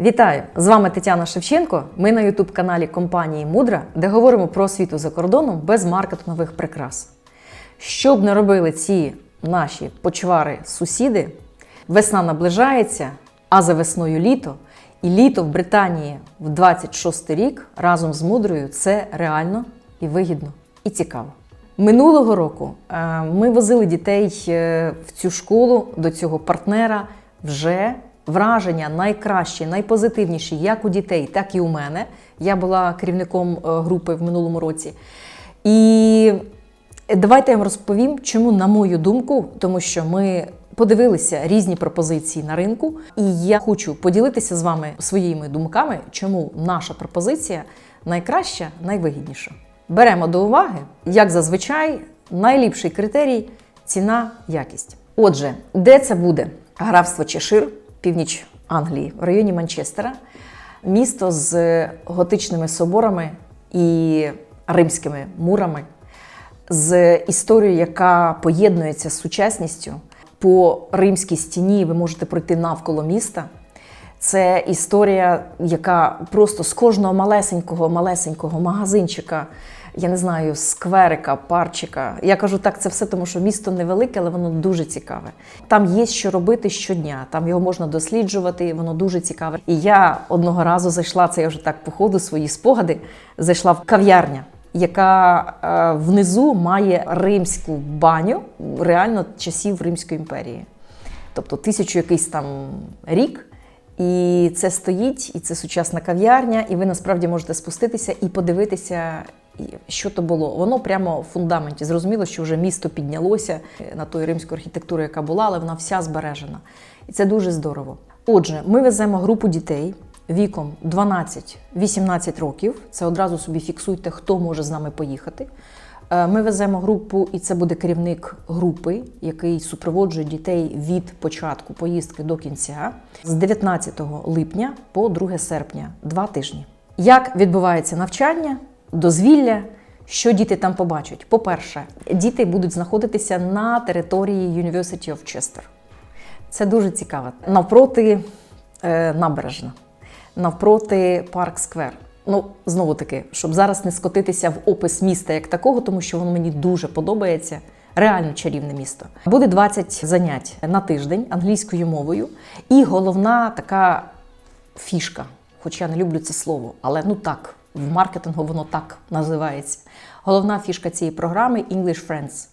Вітаю! З вами Тетяна Шевченко. Ми на ютуб-каналі компанії Мудра, де говоримо про освіту за кордоном без маркетингових прикрас. Що б не робили ці наші почвари сусіди, весна наближається, а за весною літо. І літо в Британії в 26 рік разом з мудрою це реально і вигідно, і цікаво. Минулого року е, ми возили дітей е, в цю школу до цього партнера вже враження найкращі, найпозитивніші, як у дітей, так і у мене. Я була керівником е, групи в минулому році. І давайте я вам розповім, чому, на мою думку, тому що ми подивилися різні пропозиції на ринку, і я хочу поділитися з вами своїми думками, чому наша пропозиція найкраща, найвигідніша. Беремо до уваги, як зазвичай, найліпший критерій ціна, якість. Отже, де це буде? Графство Чешир, північ Англії, в районі Манчестера, місто з готичними соборами і римськими мурами, з історією, яка поєднується з сучасністю. По римській стіні ви можете пройти навколо міста. Це історія, яка просто з кожного малесенького, малесенького магазинчика, я не знаю, скверика, парчика. Я кажу так, це все тому, що місто невелике, але воно дуже цікаве. Там є що робити щодня, там його можна досліджувати, воно дуже цікаве. І я одного разу зайшла, це я вже так по ходу свої спогади, зайшла в кав'ярня. Яка е, внизу має римську баню реально часів Римської імперії, тобто тисячу якийсь там рік, і це стоїть, і це сучасна кав'ярня, і ви насправді можете спуститися і подивитися, що то було. Воно прямо в фундаменті. Зрозуміло, що вже місто піднялося на тої римську архітектуру, яка була, але вона вся збережена. І це дуже здорово. Отже, ми веземо групу дітей віком 12-18 років. Це одразу собі фіксуйте, хто може з нами поїхати. Е, Ми веземо групу, і це буде керівник групи, який супроводжує дітей від початку поїздки до кінця з 19 липня по 2 серпня, два тижні. Як відбувається навчання, дозвілля? Що діти там побачать? По-перше, діти будуть знаходитися на території University of Chester. Це дуже цікаво. Навпроти е, набережна, навпроти парк сквер. Ну, знову таки, щоб зараз не скотитися в опис міста як такого, тому що воно мені дуже подобається. Реально чарівне місто. Буде 20 занять на тиждень англійською мовою. І головна така фішка, хоч я не люблю це слово, але ну так, в маркетингу воно так називається. Головна фішка цієї програми English Friends.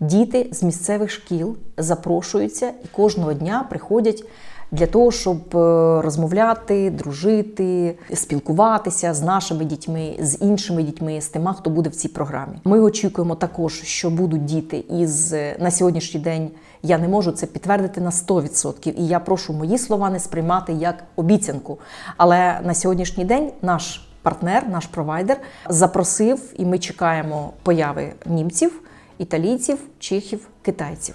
Діти з місцевих шкіл запрошуються і кожного дня приходять для того, щоб е, розмовляти, дружити, спілкуватися з нашими дітьми, з іншими дітьми, з тима, хто буде в цій програмі. Ми очікуємо також, що будуть діти із е, на сьогоднішній день. Я не можу це підтвердити на 100%. І я прошу мої слова не сприймати як обіцянку. Але на сьогоднішній день наш партнер, наш провайдер запросив, і ми чекаємо появи німців, італійців, чехів, китайців.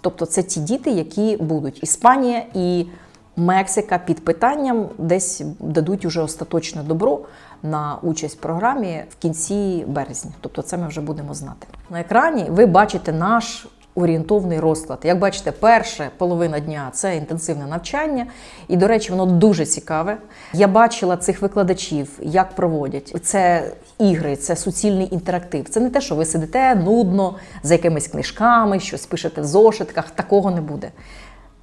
Тобто це ті діти, які будуть Іспанія і Мексика під питанням десь дадуть уже остаточне добро на участь в програмі в кінці березня. Тобто, це ми вже будемо знати. На екрані ви бачите наш орієнтовний розклад. Як бачите, перша половина дня це інтенсивне навчання, і, до речі, воно дуже цікаве. Я бачила цих викладачів, як проводять. Це ігри, це суцільний інтерактив. Це не те, що ви сидите нудно за якимись книжками, щось пишете в зошитках. Такого не буде.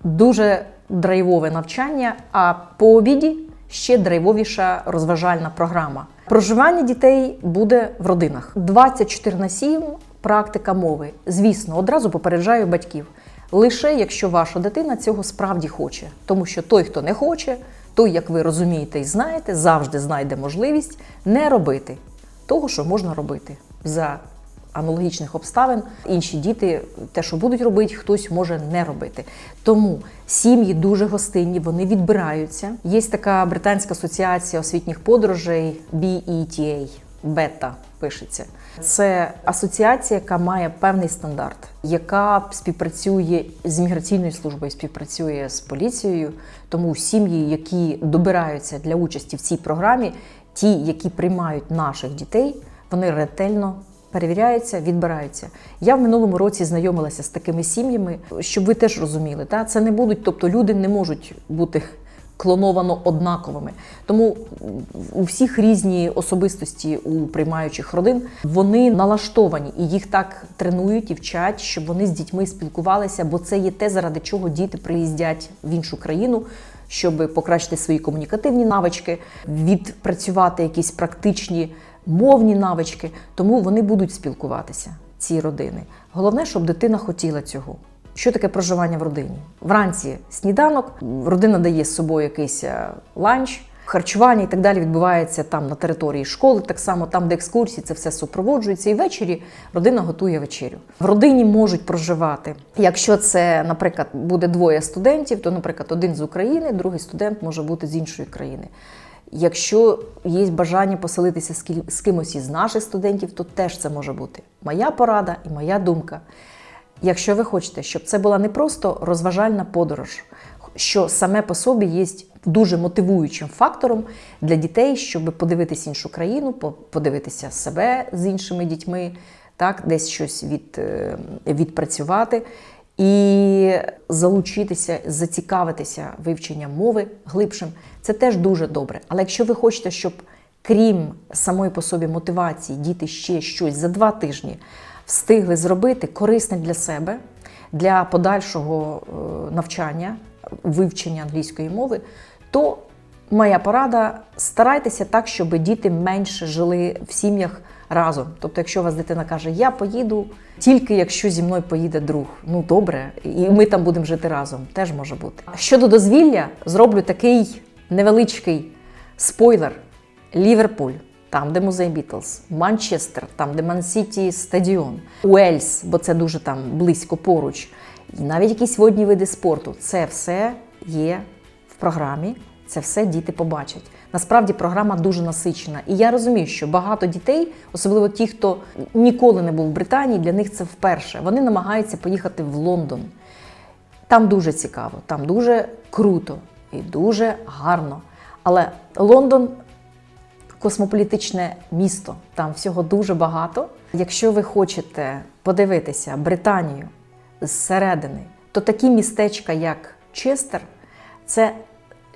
Дуже драйвове навчання, а по обіді ще драйвовіша розважальна програма. Проживання дітей буде в родинах 24 на 7 практика мови. Звісно, одразу попереджаю батьків. Лише якщо ваша дитина цього справді хоче, тому що той, хто не хоче, той, як ви розумієте і знаєте, завжди знайде можливість не робити того, що можна робити за аналогічних обставин. Інші діти, те, що будуть робити, хтось може не робити. Тому сім'ї дуже гостинні, вони відбираються. Є така британська асоціація освітніх подорожей BETA, бета пишеться. Це асоціація, яка має певний стандарт, яка співпрацює з міграційною службою, співпрацює з поліцією. Тому сім'ї, які добираються для участі в цій програмі, ті, які приймають наших дітей, вони ретельно перевіряються, відбираються. Я в минулому році знайомилася з такими сім'ями, щоб ви теж розуміли, та це не будуть, тобто люди не можуть бути склоновано однаковими. Тому у всіх різні особистості у приймаючих родин вони налаштовані і їх так тренують і вчать, щоб вони з дітьми спілкувалися, бо це є те, заради чого діти приїздять в іншу країну. Щоб покращити свої комунікативні навички, відпрацювати якісь практичні мовні навички, тому вони будуть спілкуватися, ці родини. Головне, щоб дитина хотіла цього. Що таке проживання в родині? Вранці сніданок, родина дає з собою якийсь е, ланч, харчування і так далі відбувається там на території школи, так само там, де екскурсії, це все супроводжується. І ввечері родина готує вечерю. В родині можуть проживати. Якщо це, наприклад, буде двоє студентів, то, наприклад, один з України, другий студент може бути з іншої країни. Якщо є бажання поселитися з кимось із наших студентів, то теж це може бути моя порада і моя думка. Якщо ви хочете, щоб це була не просто розважальна подорож, що саме по собі є дуже мотивуючим фактором для дітей, щоб подивитися іншу країну, подивитися себе з іншими дітьми, так, десь щось від, е, відпрацювати і залучитися, зацікавитися вивченням мови глибшим, це теж дуже добре. Але якщо ви хочете, щоб крім самої по собі мотивації, діти ще щось за два тижні встигли зробити корисне для себе, для подальшого е, навчання, вивчення англійської мови, то моя порада старайтеся так, щоб діти менше жили в сім'ях разом. Тобто, якщо у вас дитина каже, я поїду тільки якщо зі мною поїде друг, ну добре, і ми там будемо жити разом, теж може бути. Щодо дозвілля, зроблю такий невеличкий спойлер: Ліверпуль. Там, де музей Бітлз, Манчестер, там, де Ман-Сіті стадіон, Уельс, бо це дуже там близько поруч, і навіть якісь водні види спорту. Це все є в програмі, це все діти побачать. Насправді програма дуже насичена. І я розумію, що багато дітей, особливо ті, хто ніколи не був в Британії, для них це вперше. Вони намагаються поїхати в Лондон. Там дуже цікаво, там дуже круто і дуже гарно. Але Лондон космополітичне місто, там всього дуже багато. Якщо ви хочете подивитися Британію зсередини, то такі містечка, як Честер, це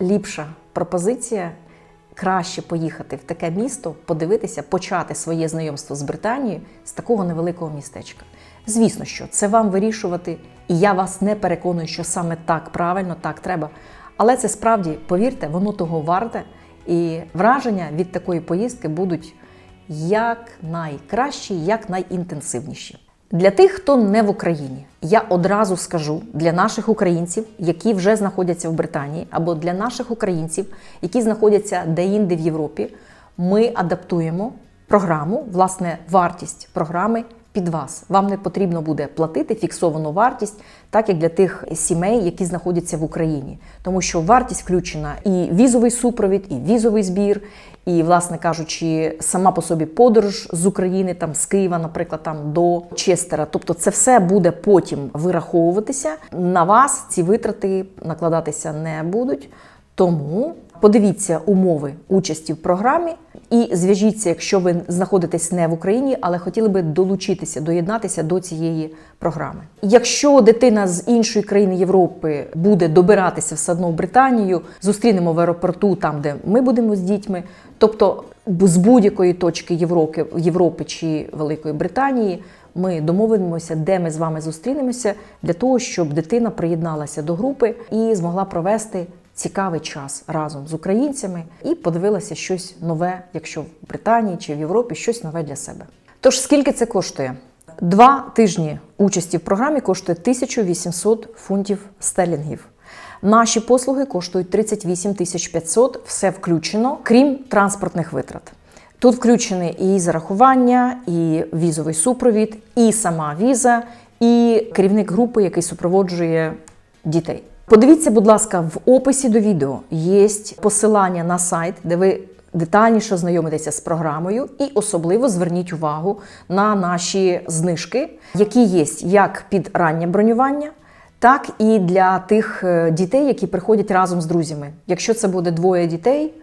ліпша пропозиція. Краще поїхати в таке місто, подивитися, почати своє знайомство з Британією з такого невеликого містечка. Звісно, що це вам вирішувати, і я вас не переконую, що саме так правильно, так треба. Але це справді, повірте, воно того варте, і враження від такої поїздки будуть як найкращі, як найінтенсивніші. Для тих, хто не в Україні, я одразу скажу для наших українців, які вже знаходяться в Британії, або для наших українців, які знаходяться де-інде в Європі, ми адаптуємо програму, власне, вартість програми під вас. Вам не потрібно буде платити фіксовану вартість, так як для тих сімей, які знаходяться в Україні, тому що вартість включена і візовий супровід, і візовий збір, і, власне кажучи, сама по собі подорож з України, там з Києва, наприклад, там до Честера. Тобто, це все буде потім вираховуватися. На вас ці витрати накладатися не будуть. Тому подивіться умови участі в програмі і зв'яжіться, якщо ви знаходитесь не в Україні, але хотіли би долучитися, доєднатися до цієї програми. Якщо дитина з іншої країни Європи буде добиратися все одно в Британію, зустрінемо в аеропорту, там де ми будемо з дітьми, тобто з будь-якої точки Європи, Європи чи Великої Британії. Ми домовимося, де ми з вами зустрінемося, для того, щоб дитина приєдналася до групи і змогла провести цікавий час разом з українцями і подивилася щось нове, якщо в Британії чи в Європі щось нове для себе. Тож скільки це коштує? Два тижні участі в програмі коштує 1800 фунтів стерлінгів. Наші послуги коштують 38 тисяч 500, все включено, крім транспортних витрат. Тут включені і зарахування, і візовий супровід, і сама віза, і керівник групи, який супроводжує дітей. Подивіться, будь ласка, в описі до відео є посилання на сайт, де ви детальніше ознайомитеся з програмою, і особливо зверніть увагу на наші знижки, які є як під раннє бронювання, так і для тих е, дітей, які приходять разом з друзями. Якщо це буде двоє дітей,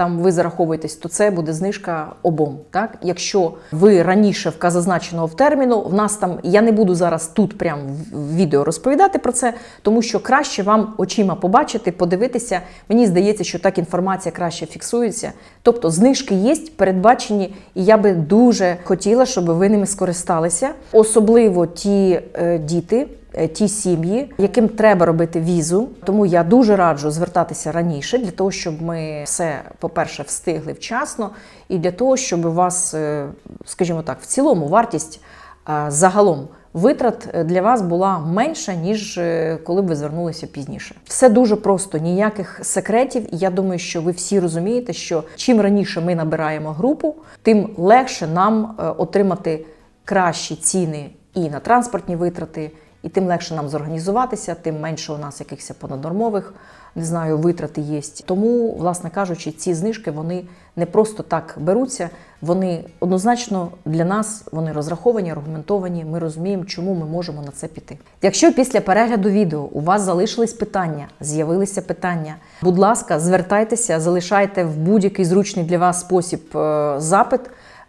там ви зараховуєтесь, то це буде знижка обом. Так, якщо ви раніше в зазначеного в терміну, в нас там я не буду зараз тут прям в відео розповідати про це, тому що краще вам очима побачити, подивитися. Мені здається, що так інформація краще фіксується. Тобто знижки є, передбачені, і я би дуже хотіла, щоб ви ними скористалися, особливо ті е, діти ті сім'ї, яким треба робити візу. Тому я дуже раджу звертатися раніше для того, щоб ми все, по-перше, встигли вчасно, і для того, щоб у вас, е, скажімо так, в цілому вартість е, загалом. Витрат е, для вас була менша, ніж е, коли б ви звернулися пізніше. Все дуже просто, ніяких секретів. Я думаю, що ви всі розумієте, що чим раніше ми набираємо групу, тим легше нам е, отримати кращі ціни і на транспортні витрати, і тим легше нам зорганізуватися, тим менше у нас якихось понаднормових, не знаю, витрати є. Тому, власне кажучи, ці знижки вони не просто так беруться, вони однозначно для нас вони розраховані, аргументовані. Ми розуміємо, чому ми можемо на це піти. Якщо після перегляду відео у вас залишились питання, з'явилися питання, будь ласка, звертайтеся, залишайте в будь-який зручний для вас спосіб е, запит.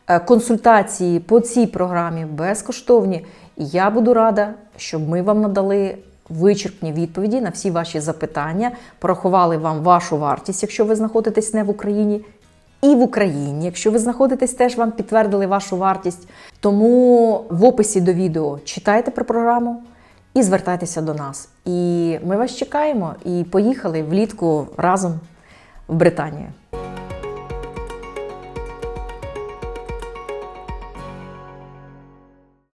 Е, Консультації по цій програмі безкоштовні. Я буду рада, щоб ми вам надали вичерпні відповіді на всі ваші запитання, порахували вам вашу вартість, якщо ви знаходитесь не в Україні, і в Україні, якщо ви знаходитесь, теж вам підтвердили вашу вартість. Тому в описі до відео читайте про програму і звертайтеся до нас. І ми вас чекаємо і поїхали влітку разом в Британію.